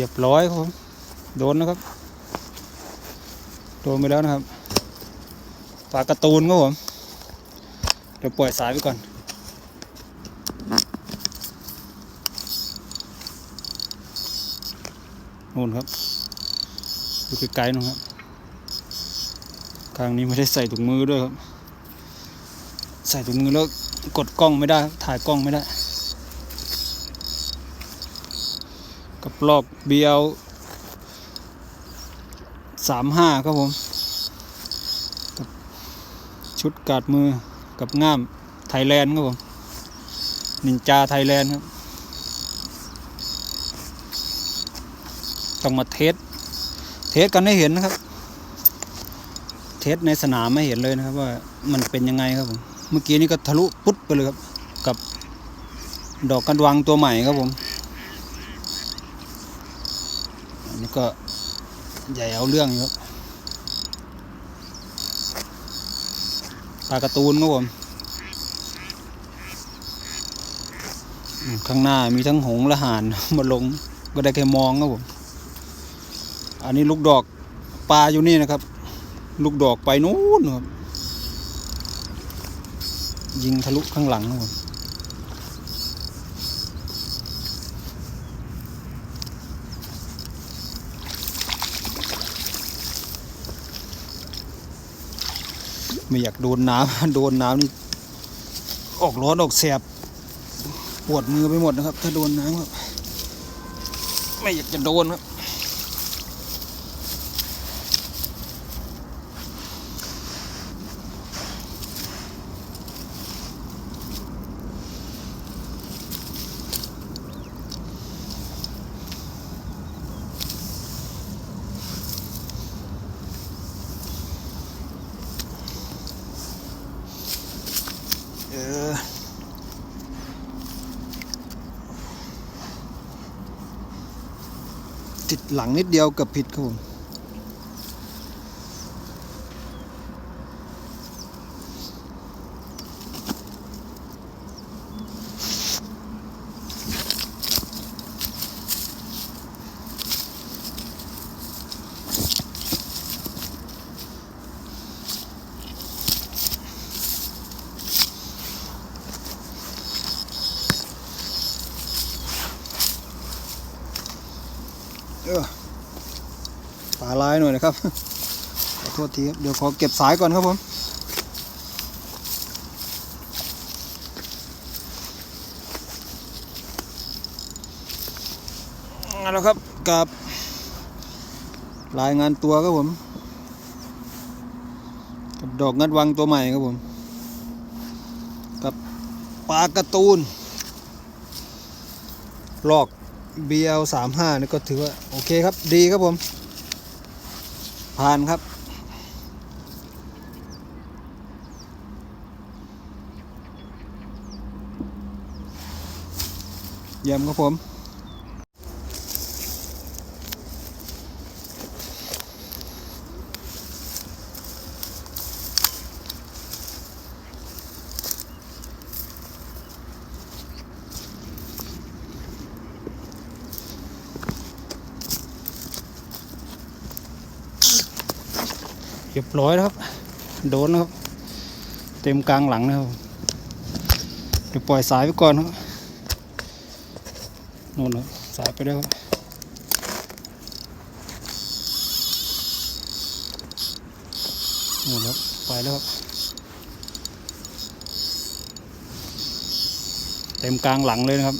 รียบร้อยครับผมโดนนะครับ โดนไปแล้วนะครับปลากร์ตูนครับผม เดี๋ยวปล่อยสายไปก่อน นู่นครับดูไกลๆนู่นครับครั้งนี้ไม่ได้ใส่ถุงมือด้วยครับ ใส่ถุงมือแล้วกดกล้องไม่ได้ ถ่ายกล้องไม่ได้ กับเบียวสามห้าครับผม กับชุดกาดมือกับง่ามไทยแลนด์ครับผม นินจาไทยแลนด์ครับ ต้องมาเทส เทสกันให้เห็นนะครับ เทสในสนามไม่เห็นเลยนะครับ ว่ามันเป็นยังไงครับผม เมื่อกี้นี่ก็ทะลุปุ๊ดไปเลยครับ กับดอกกันวางตัวใหม่ครับผม อั นนี้ก็ใหญ่เอาเรื่องอยู่ครับปลาการ์ตูนครับผมข้างหน้ามีทั้งหงและห่านมาลงก็ได้แค่มองครับผม อันนี้ลูกดอกปลาอยู่นี่นะครับ ลูกดอกไปนู้นครับยิงทะลุข้างหลังครับผม ไม่อยากโดนน้ำโดนน้ำนี่ออกร้อนออกแสบปวดมือไปหมดนะครับ ถ้าโดนน้ำครับ ไม่อยากจะโดนครับ อติดหลังนิดเดียวเกับผิดครับผม ปลาลายหน่อยนะครับ ขอโทษทีเดี๋ยวขอเก็บสายก่อนครับผมเอาละครับกับรายงานตัวครับผม กับดอกงัดวังตัวใหม่ครับผม กับปลาการ์ตูนลอก BL สามห้านี่ก็ถือว่าโอเคครับดีครับผม ผ่านครับ เยี่ยมครับผม เรียบร้อยแล้วครับ โดนแล้วครับ เต็มกลางหลังนะครับ เดี๋ยวปล่อยสายไปก่อนครับนู่นครับสายไปแล้วครับนู่นครับไปแล้วครับ เต็มกลางหลังเลยนะครับ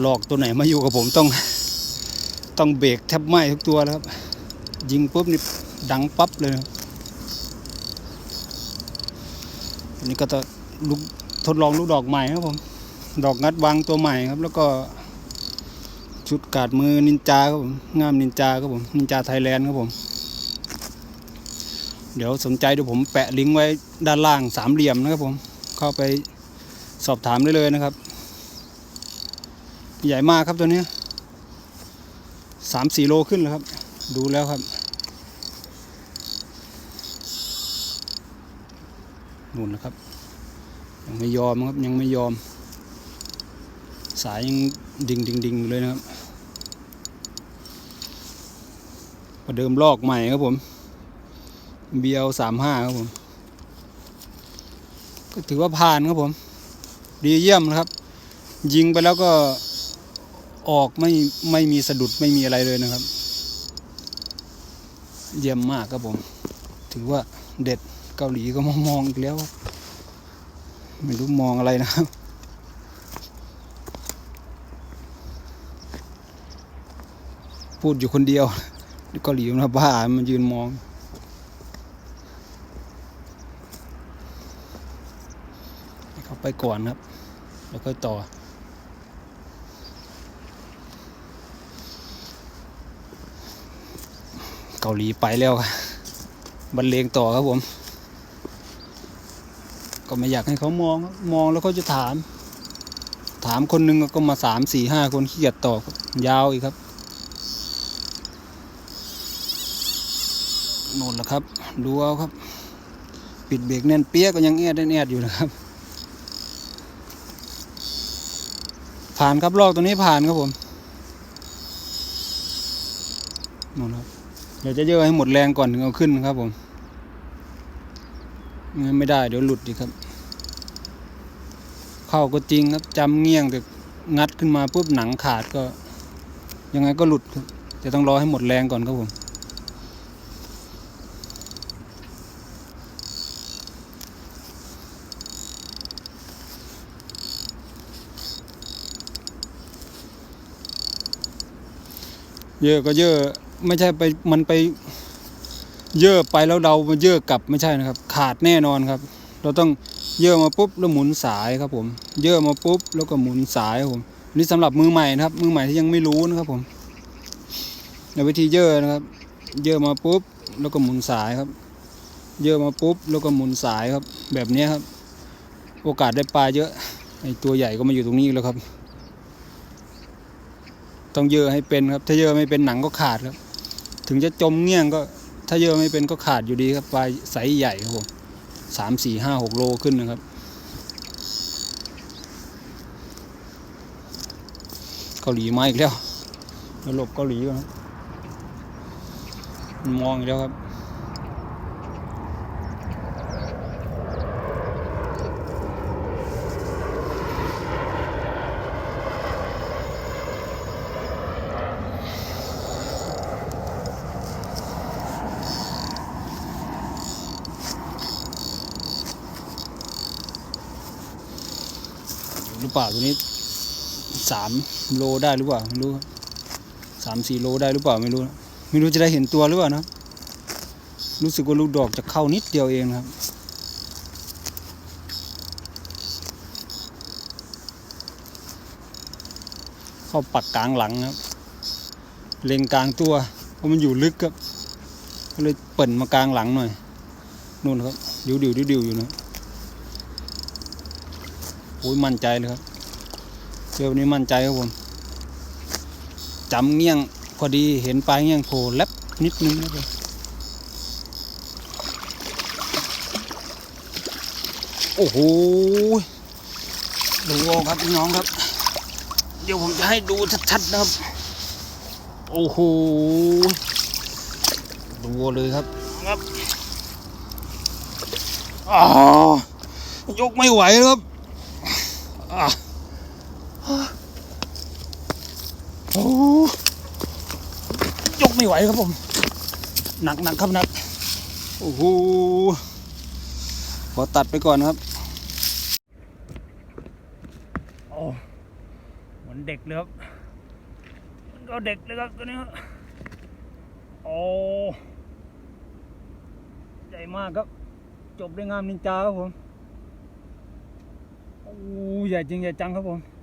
หลอกตัวไหนมาอยู่กับผมต้อง ต้องเบรกแทบไหม้ทุกตัวแล้วครับ ยิงปุ๊บนี่ดังปั๊บเลยนะอันนี้ก็จะลูกทดลองลูกดอกใหม่ครับผม ดอกงัดวางตัวใหม่ครับ แล้วก็ ชุดกาดมือนินจาครับผมงามนินจาครับผมนินจาไทยแลนด์ครับผม เดี๋ยวสนใจเดี๋ยวผมแปะลิงก์ไว้ด้านล่างสามเหลี่ยมนะครับผม เข้าไปสอบถามได้เลยนะครับ ใหญ่มากครับตัวนี้ สามสี่โลขึ้นแล้วครับ ดูแล้วครับนู่นนะครับ ยังไม่ยอมครับยังไม่ยอม สายยังดิ่งดิ่งดิ่งเลยนะครับประเดิมลอกใหม่ครับผม BL สามห้าครับผม ก็ถือว่าผ่านครับผม ดีเยี่ยมนะครับ ยิงไปแล้วก็ ออกไม่ไม่มีสะดุดไม่มีอะไรเลยนะครับ เยี่ยมมากครับผม ถือว่าเด็ดเกาหลีก็มองมองอีกแล้ว ไม่รู้มองอะไรนะครับพูดอยู่คนเดียวเกาหลีมันบ้ามันยืนมองให้เขาไปก่อนครับ แล้วค่อยต่อ เกาหลีไปแล้วครับบรรเลงต่อครับผม ก็ไม่อยากให้เขามองมองแล้วเขาจะถาม ถามคนหนึ่งก็มาสามสี่ห้าคนขี้เกียจตอบยาวอีกครับโน่นแหละครับ ดูเอาครับ ปิดเบรกแน่นเปียกก็ยังแอดแอดอยู่นะครับ ผ่านครับลอกตัวนี้ผ่านครับผมหมดครับ เดี๋ยวจะเยอะให้หมดแรงก่อนถึงเอาขึ้นครับผมงั้นไม่ได้เดี๋ยวหลุดอีครับ เข้าก็จริงครับจำเงี้ยงแต่งัดขึ้นมาปุ๊บหนังขาดก็ ยังไงก็หลุดครับแต่ต้องรอให้หมดแรงก่อนครับผมเยอะก็เยอะ ไม่ใช่ไปมันไปเยอะไปแล้วเรามาเยอะกลับไม่ใช่นะครับ ขาดแน่นอนครับ เราต้องเยอะมาปุ๊บแล้วหมุนสายครับผม เยอะมาปุ๊บแล้วก็หมุนสายครับผมนี่สำหรับมือใหม่นะครับ มือใหม่ที่ยังไม่รู้นะครับผมในวิธีเยอะนะครับ เยอะมาปุ๊บแล้วก็หมุนสายครับ เยอะมาปุ๊บแล้วก็หมุนสายครับ แบบนี้ครับ โอกาสได้ปลาเยอะไอตัวใหญ่ก็มาอยู่ตรงนี้แล้วครับ ต้องเยอะให้เป็นครับ ถ้าเยอะไม่เป็นหนังก็ขาดครับ ถึงจะจมเงี้ยงก็ถ้าเยอะไม่เป็นก็ขาดอยู่ดีครับปลาไซส์ใหญ่ครับผมสามสี่ห้าหกโลขึ้นนะครับ เกาหลีมาอีกแล้วเราหลบเกาหลีก่อนครับมันมองอีกแล้วครับ หรือเปล่าตัวนี้สามโลได้หรือเปล่าไม่รู้สามสี่โลได้หรือเปล่าไม่รู้ ไม่รู้จะได้เห็นตัวหรือเปล่านะ รู้สึกว่าลูกดอกจะเข้านิดเดียวเองครับเข้าปักกลางหลังครับ เล็งกลางตัวเพราะมันอยู่ลึกครับก็เลยเปิ่นมากลางหลังหน่อยนู่นครับ ดิวดิวดิวดิวอยู่นะ อ้ยมั่นใจเลยครับเที่ยวนี้มั่นใจครับผมจำเงี้ยงพอดีเห็นปลายเงี้ยงโผล่แลบนิดนึงนะครับโอ้โหดูเอาครับพี่น้องครับ เดี๋ยวผมจะให้ดูชัดๆนะครับ โอ้โหดูเลยครับครับอ๋อยกไม่ไหวครับอะ โอ้ยกไม่ไหวครับผม หนักหนักครับหนักโอ้โหขอตัดไปก่อนครับโอ้เหมือนเด็กเลยครับมันก็เด็กเลยครับตัวนี้ครับโอ้ใหญ่มากครับ จบได้งามนินจาครับผม อ้ใหญ่จริงใหญ่จังครับผม